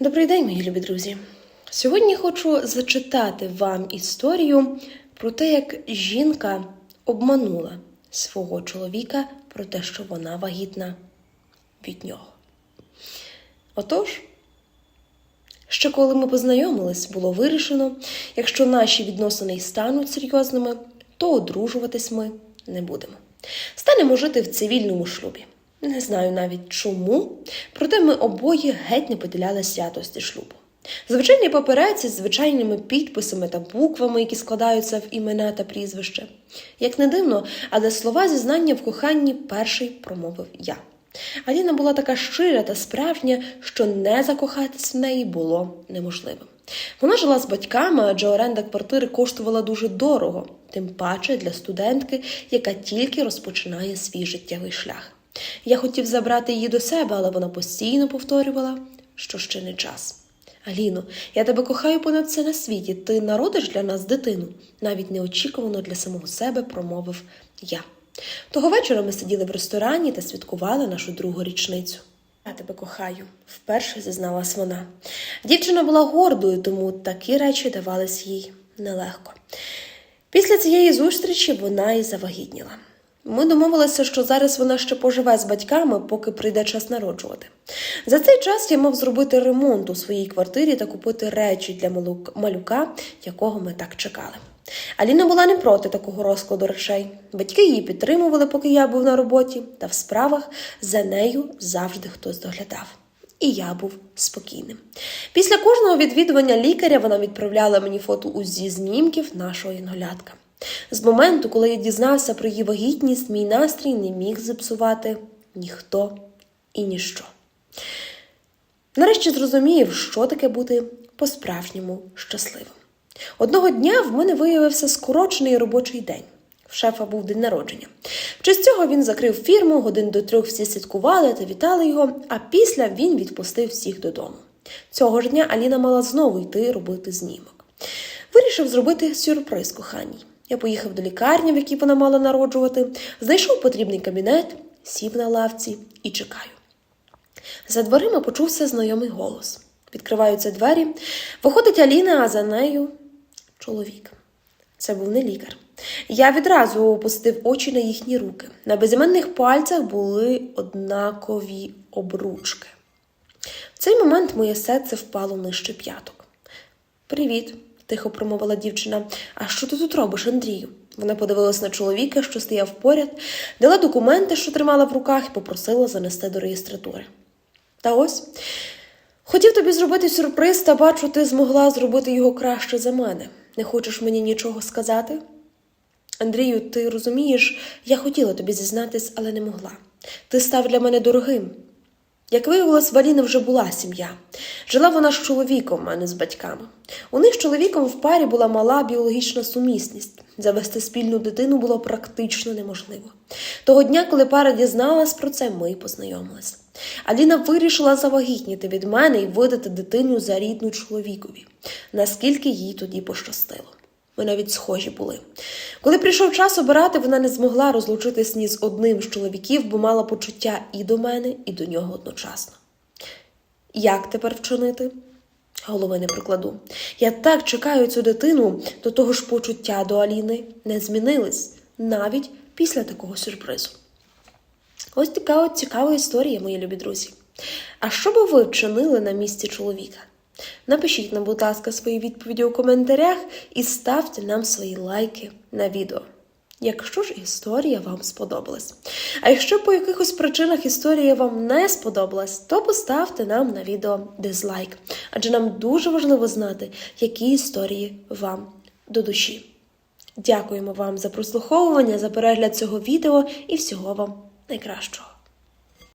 Добрий день, мої любі друзі. Сьогодні хочу зачитати вам історію про те, як жінка обманула свого чоловіка про те, що вона вагітна від нього. Отож, ще коли ми познайомились, було вирішено, якщо наші відносини стануть серйозними, то одружуватись ми не будемо. Станемо жити в цивільному шлюбі. Не знаю навіть чому, проте ми обоє геть не поділяли святості шлюбу. Звичайні папереці з звичайними підписами та буквами, які складаються в імена та прізвище. Як не дивно, але слова зізнання в коханні перший промовив я. Аліна була така щира та справжня, що не закохатись в неї було неможливим. Вона жила з батьками, адже оренда квартири коштувала дуже дорого, тим паче для студентки, яка тільки розпочинає свій життєвий шлях. Я хотів забрати її до себе, але вона постійно повторювала, що ще не час. Аліно, я тебе кохаю понад все на світі. Ти народиш для нас дитину, навіть неочікувано для самого себе промовив я. Того вечора ми сиділи в ресторані та святкували нашу другу річницю. Я тебе кохаю, вперше зізналась вона. Дівчина була гордою, тому такі речі давались їй нелегко. Після цієї зустрічі вона і завагітніла. Ми домовилися, що зараз вона ще поживе з батьками, поки прийде час народжувати. За цей час я мав зробити ремонт у своїй квартирі та купити речі для малюка, якого ми так чекали. Аліна була не проти такого розкладу речей. Батьки її підтримували, поки я був на роботі, та в справах за нею завжди хтось доглядав. І я був спокійним. Після кожного відвідування лікаря вона відправляла мені фото УЗІ знімків нашого інголятка. З моменту, коли я дізнався про її вагітність, мій настрій не міг зіпсувати ніхто і ніщо. Нарешті зрозумів, що таке бути по-справжньому щасливим. Одного дня в мене виявився скорочений робочий день. В шефа був день народження. В честь цього він закрив фірму, годин до трьох всі святкували та вітали його, а після він відпустив всіх додому. Цього ж дня Аліна мала знову йти робити знімок. Вирішив зробити сюрприз коханій. Я поїхав до лікарні, в якій вона мала народжувати, знайшов потрібний кабінет, сів на лавці і чекаю. За дверима почувся знайомий голос. Відкриваються двері, виходить Аліна, а за нею чоловік. Це був не лікар. Я відразу опустив очі на їхні руки. На безіменних пальцях були однакові обручки. В цей момент моє серце впало нижче п'яток. Привіт, тихо промовила дівчина. А що ти тут робиш, Андрію? Вона подивилась на чоловіка, що стояв поряд, дала документи, що тримала в руках, і попросила занести до реєстратури. Та ось хотів тобі зробити сюрприз, та бачу, ти змогла зробити його краще за мене. Не хочеш мені нічого сказати? Андрію, ти розумієш, я хотіла тобі зізнатись, але не могла. Ти став для мене дорогим. Як виявилось, в Аліни вже була сім'я. Жила вона з чоловіком, а не з батьками. У них з чоловіком в парі була мала біологічна сумісність. Завести спільну дитину було практично неможливо. Того дня, коли пара дізналась про це, ми познайомились. Аліна вирішила завагітніти від мене і видати дитину за рідну чоловікові, наскільки їй тоді пощастило. Ми навіть схожі були. Коли прийшов час обирати, вона не змогла розлучитись ні з одним з чоловіків, бо мала почуття і до мене, і до нього одночасно. Як тепер вчинити? Голови не прикладу. Я так чекаю цю дитину, до того ж почуття до Аліни не змінились навіть після такого сюрпризу. Ось така от цікава історія, мої любі друзі. А що би ви вчинили на місці чоловіка? Напишіть нам, будь ласка, свої відповіді у коментарях і ставте нам свої лайки на відео. Якщо ж історія вам сподобалась. А якщо по якихось причинах історія вам не сподобалась, то поставте нам на відео дизлайк, адже нам дуже важливо знати, які історії вам до душі. Дякуємо вам за прослуховування, за перегляд цього відео і всього вам найкращого.